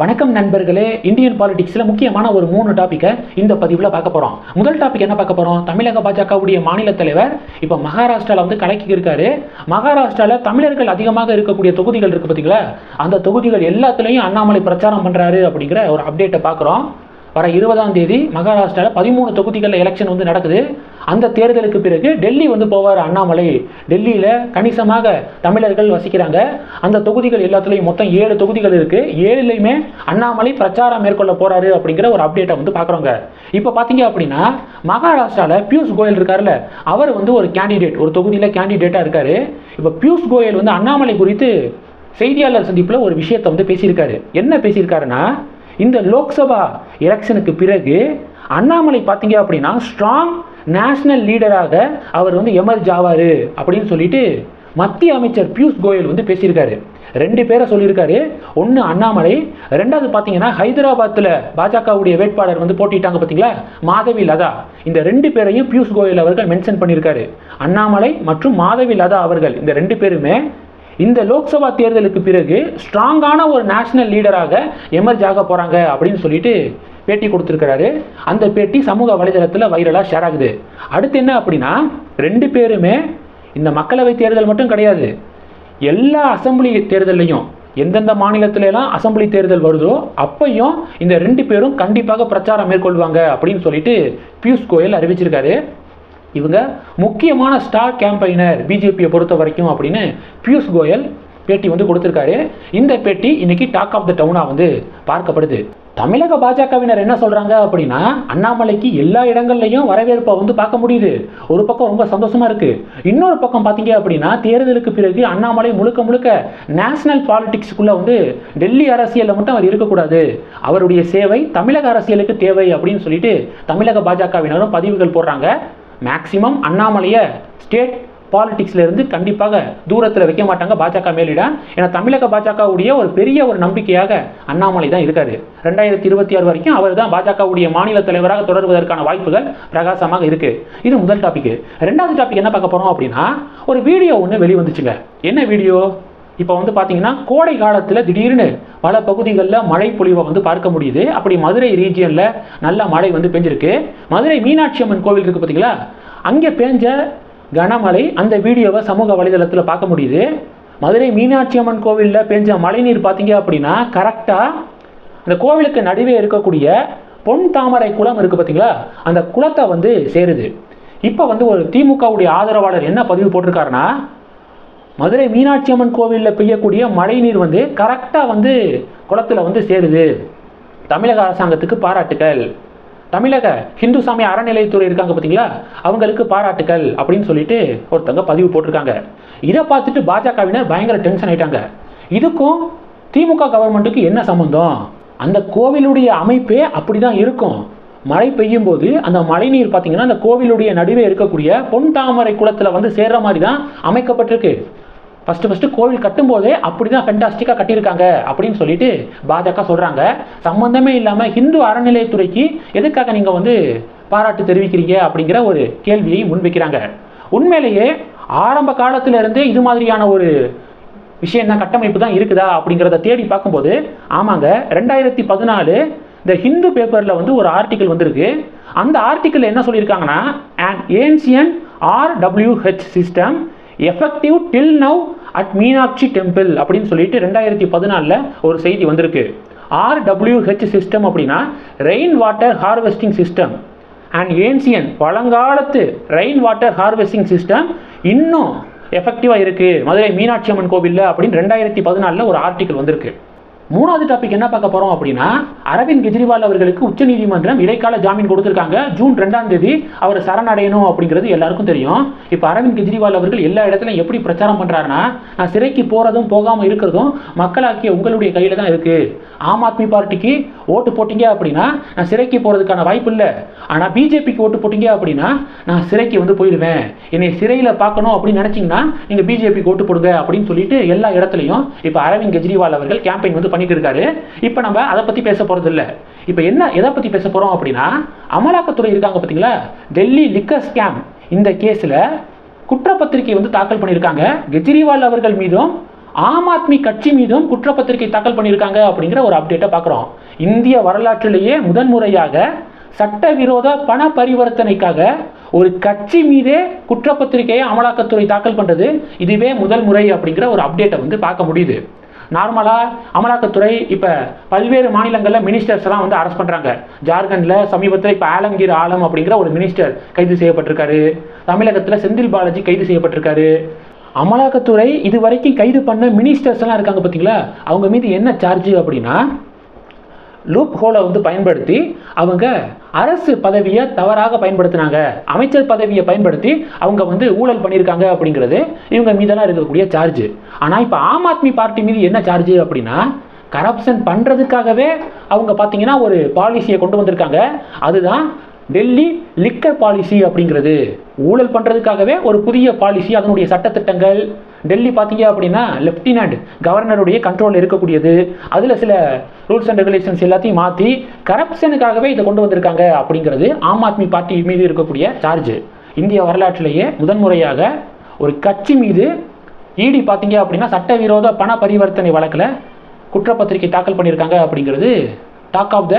வணக்கம் நண்பர்களே இந்தியன் பாலிடிக்ஸில் முக்கியமான ஒரு மூணு டாப்பிக்கை இந்த பதிவில் பார்க்க போகிறோம் முதல் டாபிக் என்ன பார்க்க போகிறோம் தமிழக பாஜகவுடைய மாநில தலைவர் இப்போ மகாராஷ்டிராவில் வந்து கலக்கி இருக்காரு. மகாராஷ்டிராவில் தமிழர்கள் அதிகமாக இருக்கக்கூடிய தொகுதிகள் இருக்குது பார்த்தீங்களா அந்த தொகுதிகள் எல்லாத்துலேயும் அண்ணாமலை பிரச்சாரம் பண்ணுறாரு அப்படிங்கிற ஒரு அப்டேட்டை பார்க்குறோம். வர இருபதாம் தேதி மகாராஷ்டிராவில் பதிமூணு தொகுதிகளில் எலெக்ஷன் வந்து நடக்குது. அந்த தேர்தலுக்கு பிறகு டெல்லி வந்து போவார் அண்ணாமலை. டெல்லியில் கணிசமாக தமிழர்கள் வசிக்கிறாங்க. அந்த தொகுதிகள் எல்லாத்துலேயும் மொத்தம் ஏழு தொகுதிகள் இருக்குது ஏழுலையுமே அண்ணாமலை பிரச்சாரம் மேற்கொள்ள போகிறாரு அப்படிங்கிற ஒரு அப்டேட்டை வந்து பார்க்குறோங்க இப்போ பார்த்தீங்க அப்படின்னா மகாராஷ்டிராவில் பியூஷ் கோயல் இருக்கார்ல அவர் வந்து ஒரு கேண்டிடேட் ஒரு தொகுதியில் கேண்டிடேட்டாக இருக்கார். இப்போ பியூஷ் கோயல் வந்து அண்ணாமலை குறித்து செய்தியாளர் சந்திப்பில் ஒரு விஷயத்தை வந்து பேசியிருக்காரு. என்ன பேசியிருக்காருன்னா இந்த லோக்சபா எலெக்ஷனுக்கு பிறகு அண்ணாமலை பார்த்தீங்க அப்படின்னா ஸ்ட்ராங் நேஷனல் லீடராக அவர் வந்து எமர்ஜ் ஆவார் அப்படின்னு சொல்லிட்டு மத்திய அமைச்சர் பியூஷ் கோயல் வந்து பேசியிருக்காரு. ரெண்டு பேரை சொல்லியிருக்காரு. ஒன்று அண்ணாமலை ரெண்டாவது பார்த்தீங்கன்னா ஹைதராபாத்தில் பாஜகவுடைய வேட்பாளர் வந்து போட்டிட்டாங்க பார்த்தீங்களா? மாதவி லதா. இந்த ரெண்டு பேரையும் பியூஷ் கோயல் அவர்கள் மென்ஷன் பண்ணியிருக்காரு. அண்ணாமலை மற்றும் மாதவி லதா அவர்கள் இந்த ரெண்டு பேருமே இந்த லோக்சபா தேர்தலுக்கு பிறகு ஸ்ட்ராங்கான ஒரு நேஷனல் லீடராக எமர்ஜ் ஆக போகிறாங்க அப்படின்னு சொல்லிட்டு பேட்டி கொடுத்துருக்கிறாரு. அந்த பேட்டி சமூக வலைதளத்தில் வைரலாக ஷேர் ஆகுது. அடுத்து என்ன அப்படின்னா ரெண்டு பேருமே இந்த மக்களவை தேர்தல் மட்டும் கிடையாது. எல்லா அசம்பிளி தேர்தல்லையும் எந்தெந்த மாநிலத்திலலாம் அசம்பிளி தேர்தல் வருதோ அப்பையும் இந்த ரெண்டு பேரும் கண்டிப்பாக பிரச்சாரம் மேற்கொள்வாங்க அப்படின்னு சொல்லிட்டு பியூஷ் கோயல் அறிவிச்சிருக்காரு. இவங்க முக்கியமான ஸ்டார் கேம்பெயினர் பிஜேபியை பொறுத்த வரைக்கும் அப்படின்னு பியூஷ் கோயல் பேட்டி வந்து கொடுத்துருக்காரு. இந்த பேட்டி இன்னைக்கு டாக் ஆஃப் த டவுனாக வந்து பார்க்கப்படுது. தமிழக பாஜகவினர் என்ன சொல்கிறாங்க அப்படின்னா அண்ணாமலைக்கு எல்லா இடங்கள்லையும் வரவேற்பை வந்து பார்க்க முடியுது. ஒரு பக்கம் ரொம்ப சந்தோஷமாக இருக்குது இன்னொரு பக்கம் பார்த்தீங்க அப்படின்னா தேர்தலுக்கு பிறகு அண்ணாமலை முழுக்க முழுக்க நேஷனல் பாலிடிக்ஸ்க்குள்ள வந்து டெல்லி அரசியலில் மட்டும் அவர் இருக்கக்கூடாது. அவருடைய சேவை தமிழக அரசியலுக்கு தேவை அப்படின்னு சொல்லிட்டு தமிழக பாஜகவினரும் பதிவுகள் போடுறாங்க. மேக்சிமம் அண்ணாமலையை ஸ்டேட் பாலிட்டிக்ஸ்லேருந்து கண்டிப்பாக தூரத்தில் வைக்க மாட்டாங்க பாஜக மேலிட. ஏன்னா தமிழக பாஜகவுடைய ஒரு பெரிய ஒரு நம்பிக்கையாக அண்ணாமலை தான் இருக்காரு. ரெண்டாயிரத்தி இருபத்தி ஆறு வரைக்கும் அவர் தான் பாஜகவுடைய மாநில தலைவராக தொடர்வதற்கான வாய்ப்புகள் பிரகாசமாக இருக்கு. இது முதல் டாபிக் ரெண்டாவது டாபிக் என்ன பார்க்க போகிறோம் அப்படின்னா ஒரு வீடியோ ஒன்று வெளிவந்துச்சுங்க. என்ன வீடியோ இப்போ வந்து பார்த்தீங்கன்னா கோடை காலத்தில் திடீர்னு பல பகுதிகளில் மழை பொழிவை வந்து பார்க்க முடியுது. அப்படி மதுரை ரீஜியனில் நல்ல மழை வந்து பெஞ்சிருக்கு. மதுரை மீனாட்சி அம்மன் கோவில் இருக்குது பார்த்தீங்களா அங்கே பேஞ்ச கனமழை அந்த வீடியோவை சமூக வலைதளத்தில் பார்க்க முடியுது. மதுரை மீனாட்சி அம்மன் கோவிலில் பெஞ்ச மழைநீர் பார்த்தீங்க அப்படின்னா கரெக்டாக அந்த கோவிலுக்கு நடுவே இருக்கக்கூடிய பொன் தாமரை குளம் இருக்குது பார்த்தீங்களா அந்த குளத்தை வந்து சேருது. இப்போ வந்து ஒரு திமுகவுடைய ஆதரவாளர் என்ன பதிவு போட்டிருக்காருன்னா மதுரை மீனாட்சி அம்மன் கோவிலில் பெய்யக்கூடிய மழை நீர் வந்து கரெக்டாக வந்து குளத்தில் வந்து சேருது. தமிழக அரசாங்கத்துக்கு பாராட்டுக்கள். தமிழக ஹிந்து சாமி அறநிலையத்துறை இருக்காங்க பார்த்தீங்களா அவங்களுக்கு பாராட்டுக்கள் அப்படின்னு சொல்லிட்டு ஒருத்தங்க பதிவு போட்டிருக்காங்க. இதை பார்த்துட்டு பாஜகவினர் பயங்கர டென்ஷன் ஆயிட்டாங்க. இதுக்கும் திமுக கவர்மெண்ட்டுக்கு என்ன சம்மந்தம் அந்த கோவிலுடைய அமைப்பே அப்படி தான் இருக்கும். மழை பெய்யும் போது அந்த மழைநீர் பார்த்தீங்கன்னா அந்த கோவிலுடைய நடுவே இருக்கக்கூடிய பொன் தாமரை குளத்தில் வந்து சேர்ற மாதிரி தான் அமைக்கப்பட்டிருக்கு. ஃபஸ்ட்டு ஃபஸ்ட்டு கோவில் கட்டும்போதே அப்படி தான் ஃபென்டாஸ்டிக்காக கட்டியிருக்காங்க அப்படின்னு சொல்லிட்டு பாஜக சொல்கிறாங்க சம்மந்தமே இல்லாமல் ஹிந்து அறநிலையத்துறைக்கு எதுக்காக நீங்கள் வந்து பாராட்டு தெரிவிக்கிறீங்க அப்படிங்கிற ஒரு கேள்வியை முன்வைக்கிறாங்க. உண்மையிலேயே ஆரம்ப காலத்திலிருந்தே இது மாதிரியான ஒரு விஷயம் தான் கட்டமைப்பு தான் இருக்குதா அப்படிங்கிறத தேடி பார்க்கும்போது ஆமாங்க ரெண்டாயிரத்தி பதினாலு இந்த ஹிந்து பேப்பரில் வந்து ஒரு ஆர்டிக்கல் வந்திருக்கு. அந்த ஆர்டிக்கல் என்ன சொல்லியிருக்காங்கன்னா and ancient RWH system effective till now at Meenakshi temple அப்படின்னு சொல்லிட்டு ரெண்டாயிரத்தி பதினாலில் ஒரு செய்தி வந்திருக்கு. ஆர்டபிள்யூஹெச் சிஸ்டம் அப்படின்னா rain water harvesting system and ancient பழங்காலத்து ரெயின் வாட்டர் ஹார்வெஸ்டிங் சிஸ்டம் இன்னும் எஃபெக்டிவாக இருக்குது மதுரை மீனாட்சி அம்மன் கோவிலில் அப்படின்னு ரெண்டாயிரத்தி பதினாலில் ஒரு ஆர்டிக்கல் வந்திருக்கு. மூணாவது டாபிக் என்ன பார்க்க போறோம் அப்படின்னா அரவிந்த் கெஜ்ரிவால் அவர்களுக்கு உச்சநீதிமன்றம் இடைக்கால ஜாமீன் கொடுத்திருக்காங்க. ஜூன் ரெண்டாம் தேதி அவர் சரணடையணும் அப்படிங்கிறது எல்லாருக்கும் தெரியும். இப்போ அரவிந்த் கெஜ்ரிவால் அவர்கள் எல்லா இடத்துலையும் எப்படி பிரச்சாரம் பண்றாருன்னா நான் சிறைக்கு போறதும் போகாம இருக்கிறதும் மக்களாக்கிய உங்களுடைய கையில தான் இருக்கு. ஆம் ஆத்மி பார்ட்டிக்கு ஓட்டு போட்டீங்க அப்படின்னா நான் சிறைக்கு போறதுக்கான வாய்ப்பு இல்லை. ஆனால் பிஜேபிக்கு ஓட்டு போட்டீங்க அப்படின்னா நான் சிறைக்கு வந்து போயிடுவேன். என்னை சிறையில் பார்க்கணும் அப்படின்னு நினைச்சீங்கன்னா நீங்க பிஜேபிக்கு ஓட்டு போடுங்க அப்படின்னு சொல்லிட்டு எல்லா இடத்துலையும் இப்போ அரவிந்த் கெஜ்ரிவால் அவர்கள் கேம்பெயின் வந்து பண்ணிட்டு இருக்காரு. இப்போ நம்ம அதை பத்தி பேச போறது இல்ல. இப்போ என்ன எதை பத்தி பேச போறோம் அப்படின்னா அமலாக்கத்துறை இருக்காங்க பார்த்தீங்களா டெல்லி லிக்கர் ஸ்கேம் இந்த கேஸ்ல குற்றப்பத்திரிகை வந்து தாக்கல் பண்ணியிருக்காங்க. கெஜ்ரிவால் அவர்கள் மீதும் ஆம் ஆத்மி கட்சி மீதும் குற்றப்பத்திரிகை தாக்கல் பண்ணியிருக்காங்க அப்படிங்கிற ஒரு அப்டேட்டை பார்க்குறோம் இந்திய வரலாற்றிலேயே முதன்முறையாக சட்டவிரோத பண பரிவர்த்தனைக்காக ஒரு கட்சி மீதே குற்றப்பத்திரிகையை அமலாக்கத்துறை தாக்கல் பண்ணுறது இதுவே முதல் முறை அப்படிங்கிற ஒரு அப்டேட்டை வந்து பார்க்க முடியுது. நார்மலாக அமலாக்கத்துறை இப்போ பல்வேறு மாநிலங்களில் மினிஸ்டர்ஸ் எல்லாம் வந்து அரெஸ்ட் பண்ணுறாங்க ஜார்க்கண்டில் சமீபத்தில் இப்போ ஆலம்கீர் ஆலம் அப்படிங்கிற ஒரு மினிஸ்டர் கைது செய்யப்பட்டிருக்காரு. தமிழகத்தில் செந்தில் பாலாஜி கைது செய்யப்பட்டிருக்காரு. அமலாக்கத்துறை இது வரைக்கும் கைது பண்ண மினிஸ்டர்ஸ் எல்லாம் இருக்காங்க பார்த்தீங்களா அவங்க மீது என்ன சார்ஜ் அப்படின்னா லூப் ஹோலை வந்து பயன்படுத்தி அவங்க அரசு பதவியை தவறாக பயன்படுத்தினாங்க. அமைச்சர் பதவியை பயன்படுத்தி அவங்க வந்து ஊழல் பண்ணியிருக்காங்க அப்படிங்கிறது இவங்க மீதெல்லாம் இருக்கக்கூடிய சார்ஜ் ஆனால் இப்போ ஆம் ஆத்மி பார்ட்டி மீது என்ன சார்ஜ் அப்படின்னா கரப்ஷன் பண்ணுறதுக்காகவே அவங்க பார்த்தீங்கன்னா ஒரு பாலிசியை கொண்டு வந்திருக்காங்க. அதுதான் டெல்லி லிக்கர் பாலிசி அப்படிங்கிறது. ஊழல் பண்ணுறதுக்காகவே ஒரு புதிய பாலிசி அதனுடைய சட்டத்திட்டங்கள். டெல்லி பார்த்தீங்க அப்படின்னா லெஃப்டினன்ட் கவர்னருடைய கண்ட்ரோலில் இருக்கக்கூடியது. அதில் சில ரூல்ஸ் அண்ட் ரெகுலேஷன்ஸ் எல்லாத்தையும் மாற்றி கரப்ஷனுக்காகவே இதை கொண்டு வந்திருக்காங்க அப்படிங்கிறது ஆம் ஆத்மி பார்ட்டி மீது இருக்கக்கூடிய சார்ஜ் இந்திய வரலாற்றிலேயே முதன்முறையாக ஒரு கட்சி மீது இடி பார்த்தீங்க அப்படின்னா சட்டவிரோத பண பரிவர்த்தனை வழக்கில் குற்றப்பத்திரிகை தாக்கல் பண்ணியிருக்காங்க அப்படிங்கிறது டாக் ஆஃப் த